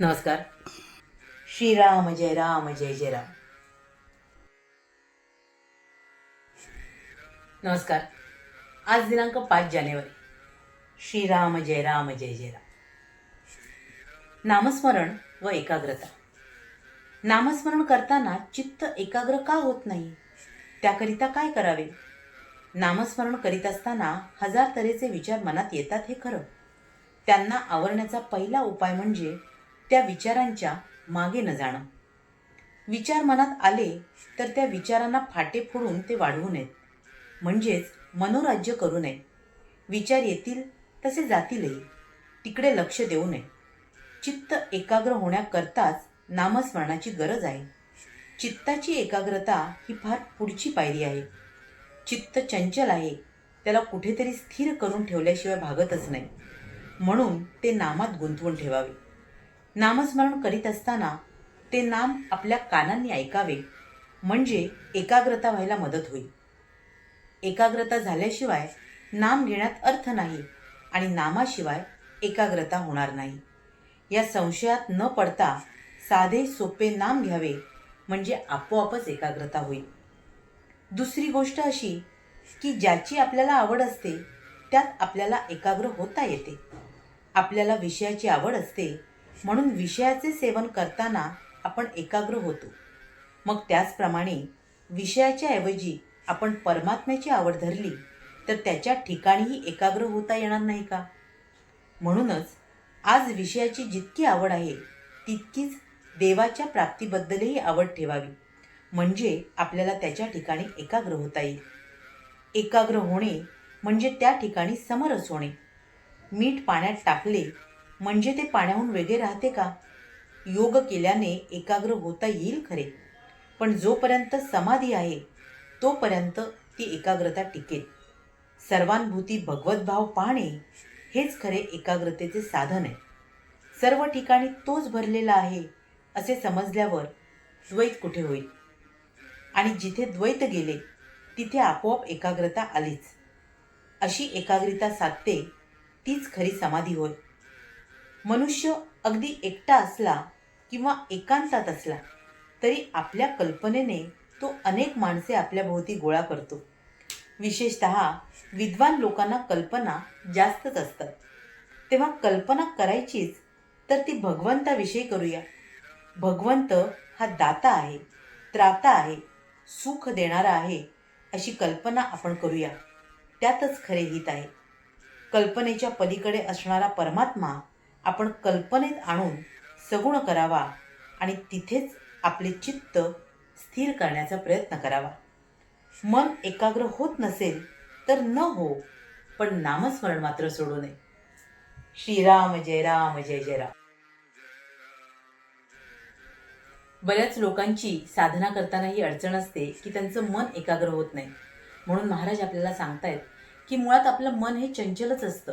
नमस्कार. श्रीराम जय राम जय जय राम. नमस्कार. आज दिनांक पाच जानेवारी. श्रीराम जय राम जय जय राम. नामस्मरण व एकाग्रता. नामस्मरण करताना चित्त एकाग्र का होत नाही? त्याकरिता काय करावे? नामस्मरण करीत असताना हजार तऱ्हेचे विचार मनात येतात हे खरं. त्यांना आवरण्याचा पहिला उपाय म्हणजे त्या विचारांच्या मागे न जाणं. विचार मनात आले तर त्या विचारांना फाटे फोडून ते वाढवू नयेत. म्हणजेच मनोराज्य करू नये. विचार येतील तसे जातीलही. तिकडे लक्ष देऊ नये. चित्त एकाग्र होण्याकरताच नामस्मरणाची गरज आहे. चित्ताची एकाग्रता ही फार पुढची पायरी आहे. चित्त चंचल आहे. त्याला कुठेतरी स्थिर करून ठेवल्याशिवाय भागतच नाही. म्हणून ते नामात गुंतवून ठेवावे. नामस्मरण करीत असताना ते नाम आपल्या कानांनी ऐकावे म्हणजे एकाग्रता व्हायला मदत होईल. एकाग्रता झाल्याशिवाय नाम घेण्यात अर्थ नाही आणि नामाशिवाय एकाग्रता होणार नाही. या संशयात न पडता साधे सोपे नाम घ्यावे म्हणजे आपोआपच एकाग्रता होईल. दुसरी गोष्ट अशी की ज्याची आपल्याला आवड असते त्यात आपल्याला एकाग्र होता येते. आपल्याला विषयाची आवड असते म्हणून विषयाचे सेवन करताना आपण एकाग्र होतो. मग त्याचप्रमाणे विषयाच्या ऐवजी आपण परमात्म्याची आवड धरली तर त्याच्या ठिकाणीही एकाग्र होता येणार नाही का? म्हणूनच आज विषयाची जितकी आवड आहे तितकीच देवाच्या प्राप्तीबद्दलही आवड ठेवावी. म्हणजे आपल्याला त्याच्या ठिकाणी एकाग्र होता येईल. एकाग्र होणे म्हणजे त्या ठिकाणी समरस होणे. मीठ पाण्यात टाकले म्हणजे ते पाण्याहून वेगळे राहते का? योग केल्याने एकाग्र होता येईल खरे. पण जोपर्यंत समाधी आहे तोपर्यंत ती एकाग्रता टिकेल. सर्वानुभूती भगवतभाव पाहणे हेच खरे एकाग्रतेचे साधन आहे. सर्व ठिकाणी तोच भरलेला आहे असे समजल्यावर द्वैत कुठे होईल? आणि जिथे द्वैत गेले तिथे आपोआप एकाग्रता आलीच. अशी एकाग्रता साधते तीच खरी समाधी होय. मनुष्य अगदी एकटा असला किंवा एकांतात असला तरी आपल्या कल्पनेने तो अनेक माणसे आपल्याभोवती गोळा करतो. विशेषत विद्वान लोकांना कल्पना जास्तच असतात. तेव्हा कल्पना करायचीच तर ती भगवंताविषयी करूया. भगवंत हा दाता आहे त्राता आहे सुख देणारा आहे अशी कल्पना आपण करूया. त्यातच खरे हित आहे. कल्पनेच्या पलीकडे असणारा परमात्मा आपण कल्पनेत आणून सगुण करावा आणि तिथेच आपले चित्त स्थिर करण्याचा प्रयत्न करावा. मन एकाग्र होत नसेल तर न हो पण नामस्मरण मात्र सोडू नये. श्रीराम जय राम जय जय राम. बऱ्याच लोकांची साधना करताना ही अडचण असते की त्यांचं मन एकाग्र होत नाही. म्हणून महाराज आपल्याला सांगतायत की मुळात आपलं मन हे चंचलच असतं.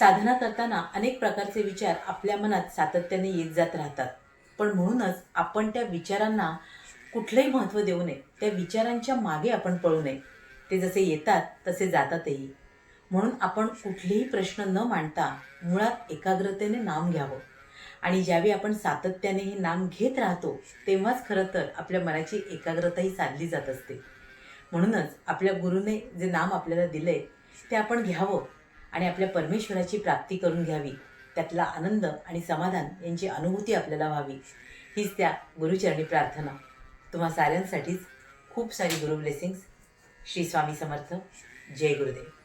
साधना करताना अनेक प्रकारचे विचार आपल्या मनात सातत्याने येत जात राहतात. पण म्हणूनच आपण त्या विचारांना कुठलंही महत्त्व देऊ नये त्या विचारांच्या मागे आपण पळू नये. ते जसे येतात तसे जातातही. म्हणून आपण कुठलेही प्रश्न न मांडता मुळात एकाग्रतेने नाम घ्यावं. आणि ज्यावेळी आपण सातत्याने हे नाम घेत राहतो तेव्हाच खरं तर आपल्या मनाची एकाग्रताही साधली जात असते. म्हणूनच आपल्या गुरुने जे नाम आपल्याला दिलंय ते आपण घ्यावं. आणि आपल्या परमेश्वराची प्राप्ती करून घ्यावी. त्यातला आनंद आणि समाधान यांची अनुभूती आपल्याला व्हावी. हीच त्या गुरुचरणी प्रार्थना. तुम्हा साऱ्यांसाठीच खूप सारी गुरु ब्लेसिंग्स श्री स्वामी समर्थ. जय गुरुदेव.